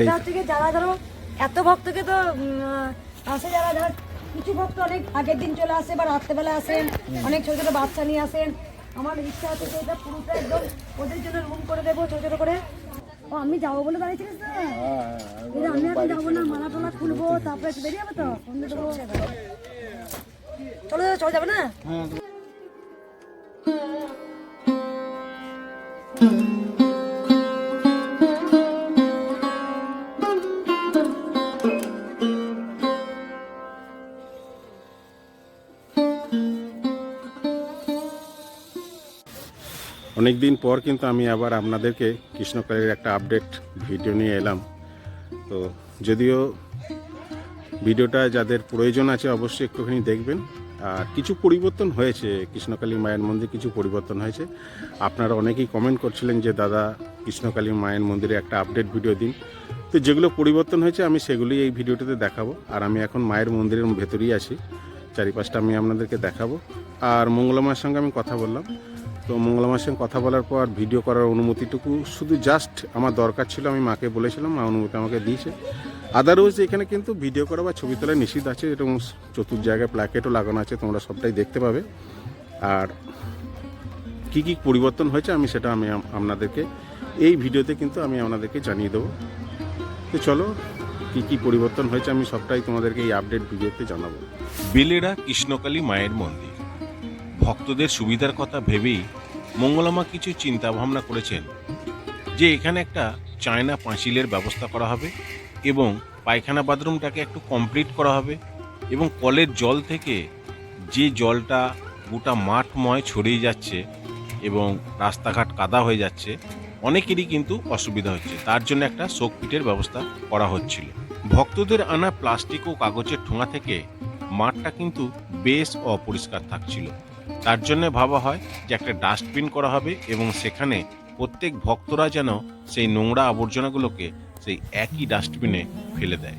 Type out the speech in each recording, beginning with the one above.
এটা হচ্ছে কি যারা ধরো এত ভক্তকে তো আসে যারা ধর কিছু ভক্ত অনেক আগের দিন চলে আসে বা রাত্রেবেলা আসেন অনেক ছোট ছোট বাচ্চা নিয়ে আসেন। আমার ইচ্ছা আছে যে এটা পুরোটা একদম ওদের জন্য রুম করে দেবো ছোট ছোট করে। ও আমি যাব বলে দাঁড়িয়েছিলিস না এই আমি এখন যাব না মালা টালা খুলবো তারপরে একটু বেরিয়ে যাব তো? চলো চলে যাবে না? অনেক দিন পর কিন্তু আমি আবার আপনাদেরকে কৃষ্ণকালীর একটা আপডেট ভিডিও নিয়ে এলাম। তো যদিও ভিডিওটা যাদের প্রয়োজন আছে অবশ্যই একটুখানি দেখবেন। আর কিছু পরিবর্তন হয়েছে, কৃষ্ণকালী মায়ের মন্দির কিছু পরিবর্তন হয়েছে। আপনারা অনেকেই কমেন্ট করছিলেন যে, দাদা, কৃষ্ণকালী মায়ের মন্দিরে একটা আপডেট ভিডিও দিন। তো যেগুলো পরিবর্তন হয়েছে, আমি সেগুলি এই ভিডিওটাতে দেখাবো। আর আমি এখন মায়ের মন্দিরের ভেতরেই আছি। চারিপাশটা আমি আপনাদেরকে দেখাবো। আর মঙ্গলমার সঙ্গে আমি কথা বললাম। তো মঙ্গলা মাসে কথা বলার পর ভিডিও করার অনুমতিটুকু শুধু জাস্ট আমার দরকার ছিল, আমি মাকে বলেছিলাম, মা অনুমতি আমাকে দিয়েছে। আদারওয়াইজ এখানে কিন্তু ভিডিও করা বা ছবি তোলা নিষিদ্ধ আছে এবং চতুর জায়গায় প্ল্যাকেটও লাগানো আছে, তোমরা সবটাই দেখতে পাবে। আর কি কি পরিবর্তন হয়েছে আমি সেটা আমি আপনাদেরকে, এই ভিডিওতে কিন্তু আমি আপনাদেরকে জানিয়ে দেবো। তো চলো, কি কি পরিবর্তন হয়েছে আমি সবটাই তোমাদেরকে এই আপডেট ভিডিওতে জানাব। বেলেরা কৃষ্ণকালী মায়ের মন্দির। ভক্তদের সুবিধার কথা ভেবেই মঙ্গলামা কিছু চিন্তা ভাবনা করেছেন যে এখানে একটা চায়না পাঁচিলের ব্যবস্থা করা হবে এবং পায়খানা বাথরুমটাকে একটু কমপ্লিট করা হবে এবং কলের জল থেকে যে জলটা গোটা মাঠময় ছড়িয়ে যাচ্ছে এবং রাস্তাঘাট কাদা হয়ে যাচ্ছে, অনেকেরই কিন্তু অসুবিধা হচ্ছে। তার জন্য একটা শোকপিটের ব্যবস্থা করা হচ্ছিল। ভক্তদের আনা প্লাস্টিক ও কাগজের ঠোঙা থেকে মাঠটা কিন্তু বেশ অপরিষ্কার থাকছিল। তার জন্য ভাবা হয় যে একটা ডাস্টবিন করা হবে এবং সেখানে প্রত্যেক ভক্তরা যেন সেই নোংরা আবর্জনাগুলোকে সেই একই ডাস্টবিনে ফেলে দেয়।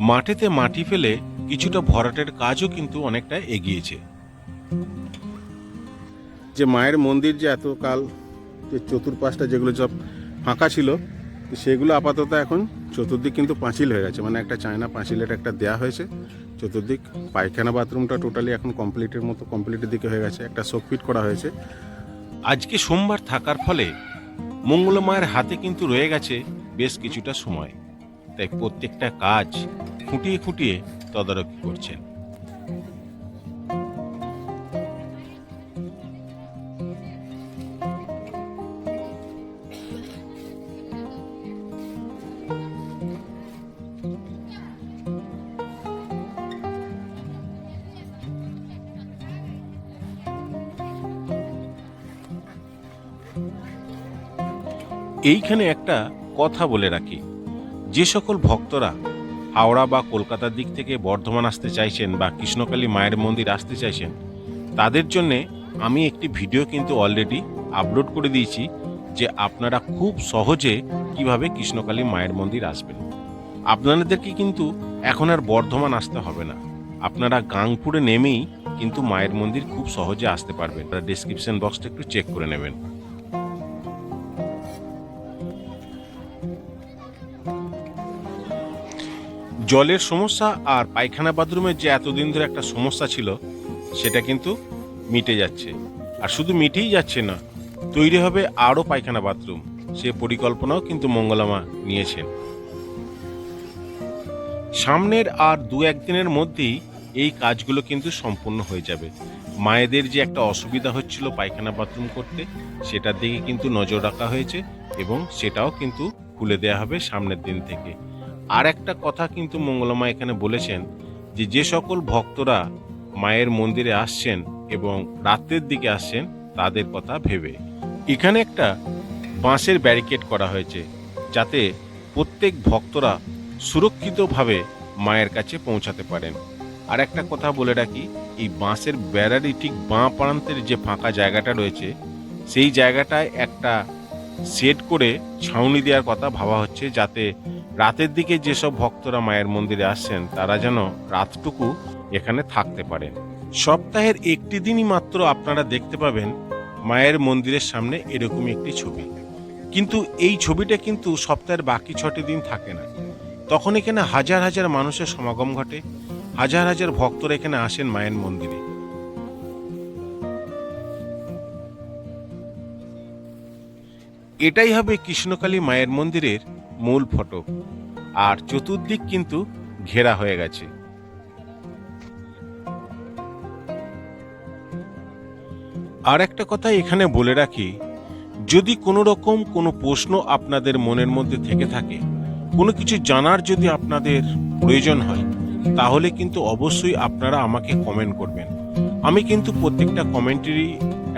মাঠেতে মাটি ফেলে কিছুটা ভরাটের কাজও কিন্তু অনেকটা এগিয়েছে। যে মায়ের মন্দির যে এতকাল যে চতুর্পাশটা যেগুলো সব ফাঁকা ছিল সেগুলো আপাতত এখন চতুর্দিক কিন্তু পাঁচিল হয়ে গেছে। মানে একটা চায়না পাঁচিলের একটা দেয়া হয়েছে। চতুর্দিক পায়খানা বাথরুমটা টোটালি এখন কমপ্লিটের মতো কমপ্লিটের দিকে হয়ে গেছে। একটা শোকফিট করা হয়েছে। আজকে সোমবার থাকার ফলে মঙ্গলমায়ের হাতে কিন্তু রয়ে গেছে বেশ কিছুটা সময়। তাই প্রত্যেকটা কাজ খুঁটিয়ে খুঁটিয়ে তদারকি করছেন। এইখানে একটা কথা বলে রাখি। যে সকল ভক্তরা হাওড়া বা কলকাতার দিক থেকে বর্ধমান আসতে চাইছেন বা কৃষ্ণকালী মায়ের মন্দির আসতে চাইছেন, তাদের জন্যে আমি একটি ভিডিও কিন্তু অলরেডি আপলোড করে দিয়েছি যে আপনারা খুব সহজে কীভাবে কৃষ্ণকালী মায়ের মন্দির আসবেন। আপনাদেরকে কিন্তু এখন আর বর্ধমান আসতে হবে না। আপনারা গাংপুরে নেমেই কিন্তু মায়ের মন্দির খুব সহজে আসতে পারবেন। ডিসক্রিপশন বক্সটা একটু চেক করে নেবেন। জলের সমস্যা আর পায়খানা বাথরুমের যে এতদিন ধরে একটা সমস্যা ছিল, সেটা কিন্তু মিটে যাচ্ছে। আর শুধু মিটেই যাচ্ছে না, তৈরি হবে আরও পায়খানা বাথরুম। সে পরিকল্পনাও কিন্তু মঙ্গলামা নিয়েছেন। সামনের আর দু একদিনের মধ্যেই এই কাজগুলো কিন্তু সম্পূর্ণ হয়ে যাবে। মায়েদের যে একটা অসুবিধা হচ্ছিল পায়খানা বাথরুম করতে, সেটার দিকে কিন্তু নজর রাখা হয়েছে এবং সেটাও কিন্তু খুলে দেওয়া হবে সামনের দিন থেকে। আর একটা কথা কিন্তু মঙ্গলমা এখানে বলেছেন যে যে সকল ভক্তরা মায়ের মন্দিরে আসছেন এবং রাত্রের দিকে আসছেন, তাদের কথা ভেবে। এখানে একটা বাঁশের ব্যারিকেড করা হয়েছে যাতে প্রত্যেক ভক্তরা সুরক্ষিতভাবে মায়ের কাছে পৌঁছাতে পারেন। আর একটা কথা বলে রাখি, এই বাঁশের বেড়ারই ঠিক বাঁ প্রান্তের যে ফাঁকা জায়গাটা রয়েছে, সেই জায়গাটায় একটা সেট করে ছাউনি দেওয়ার কথা ভাবা হচ্ছে যাতে রাতের দিকে যেসব ভক্তরা মায়ের মন্দিরে আসছেন তারা যেন রাতটুকু এখানে থাকতে পারেন। সপ্তাহের একটি দিনই মাত্র আপনারা দেখতে পাবেন মায়ের মন্দিরের সামনে এরকমই একটি ছবি। কিন্তু এই ছবিটা কিন্তু সপ্তাহের বাকি ছটি দিন থাকে না। তখন এখানে হাজার হাজার মানুষের সমাগম ঘটে, হাজার হাজার ভক্তরা এখানে আসেন মায়ের মন্দিরে। এটাই হবে কৃষ্ণকালী মায়ের মন্দিরের মূল ফটক আর চতুর্দিক কিন্তু ঘেরা হয়ে গেছে। আর একটা কথা এখানে বলে রাখি, যদি কোনো রকম কোনো প্রশ্ন আপনাদের মনের মধ্যে থেকে থাকে, কোনো কিছু জানার যদি আপনাদের প্রয়োজন হয়, তাহলে কিন্তু অবশ্যই আপনারা আমাকে কমেন্ট করবেন। আমি কিন্তু প্রত্যেকটা কমেন্টেরই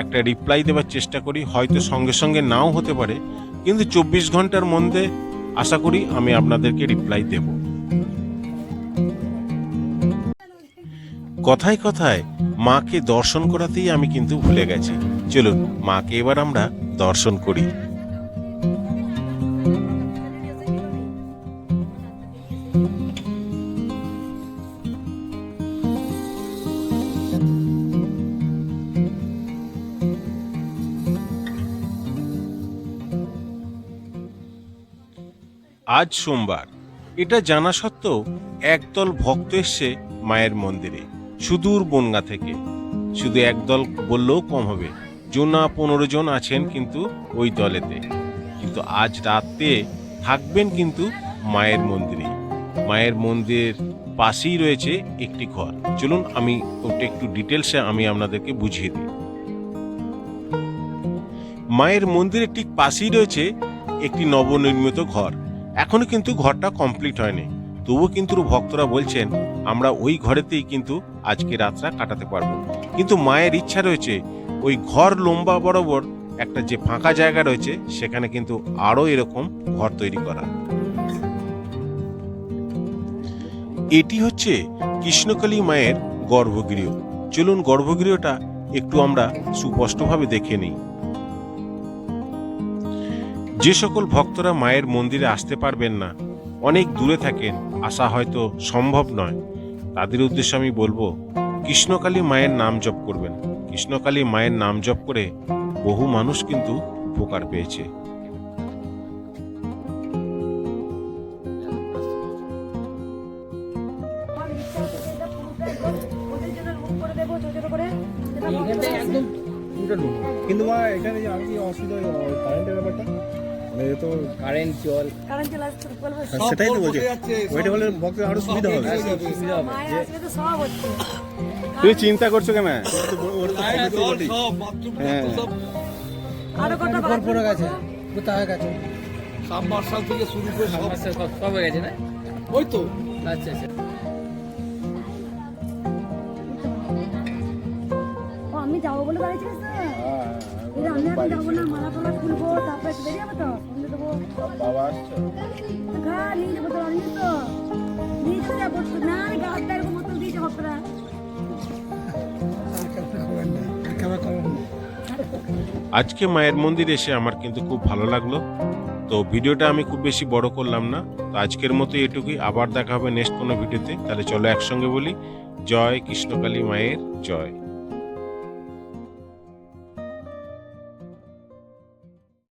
একটা রিপ্লাই দেওয়ার চেষ্টা করি, হয়তো সঙ্গে সঙ্গে নাও হতে পারে, কিন্তু চব্বিশ ঘণ্টার মধ্যে আশা করি আমি আপনাদেরকে রিপ্লাই দেব। কথায় কথায় মাকে দর্শন করাতেই আমি কিন্তু ভুলে গেছি। চলুন, মাকে এবার আমরা দর্শন করি। আজ সোমবার। এটা জানা সত্ত্বেও একদল ভক্ত এসছে মায়ের মন্দিরে, সুদূর বনগা থেকে। শুধু একদল বললেও কম হবে। জোনা পনেরো জন আছেন কিন্তু ওই দলেতে। কিন্তু আজ রাতে থাকবেন কিন্তু মায়ের মন্দিরে। মায়ের মন্দির পাশেই রয়েছে একটি ঘর। চলুন আমি ওটা একটু ডিটেলসে আমি আপনাদেরকে বুঝিয়ে দিই। মায়ের মন্দিরের ঠিক পাশেই রয়েছে একটি নবনির্মিত ঘর। এখনও কিন্তু ঘরটা কমপ্লিট হয়নি। তবুও কিন্তু ভক্তরা বলছেন, আমরা ওই ঘরেতেই কিন্তু আজকে রাতটা কাটাতে পারব। কিন্তু মায়ের ইচ্ছা রয়েছে, ওই ঘর লম্বা বরাবর একটা যে ফাঁকা জায়গা রয়েছে, সেখানে কিন্তু আরও এরকম ঘর তৈরি করা। এটি হচ্ছে কৃষ্ণকালী মায়ের গর্ভগৃহ। চলুন গর্ভগৃহটা একটু আমরা সুস্পষ্টভাবে দেখে নিই। যে সকল ভক্তরা মায়ের মন্দিরে আসতে পারবেন না, অনেক দূরে থাকেন, আসা হয়তো সম্ভব নয়। তাদের উদ্দেশ্যে আমি বলব, কৃষ্ণকালী মায়ের নাম জপ করবেন। কৃষ্ণকালী মায়ের নাম জপ করে বহু মানুষ কিন্তু উপকার পেয়েছে। কিন্তু মা, এখানে কি অসুবিধা কারেন্টের ব্যাপারটা? মানে তো কারেন্ট জল। কারেন্ট আসছে বলব সেটাই তো বলছি। ওইটা ভক্তের আরও সুবিধা হবে। সুবিধা হবে। তো সব হচ্ছে। তুমি চিন্তা করছ কেন। হ্যাঁ। আরও কটা পড়ে গেছে? কোথায় গেছে? সাবমার্শাল থেকে শুরু করে সব। সব হয়ে গেছে না? ওই তো। আচ্ছা আচ্ছা। আজকে মায়ের মন্দিরে এসে আমার কিন্তু খুব ভালো লাগল। তো ভিডিওটা আমি খুব বেশি বড় করলাম না। তো আজকের মতো এটুকুই। আবার দেখা হবে নেক্সট কোনো ভিডিওতে। তাহলে চলো একসঙ্গে বলি জয় কৃষ্ণকালী মায়ের জয়।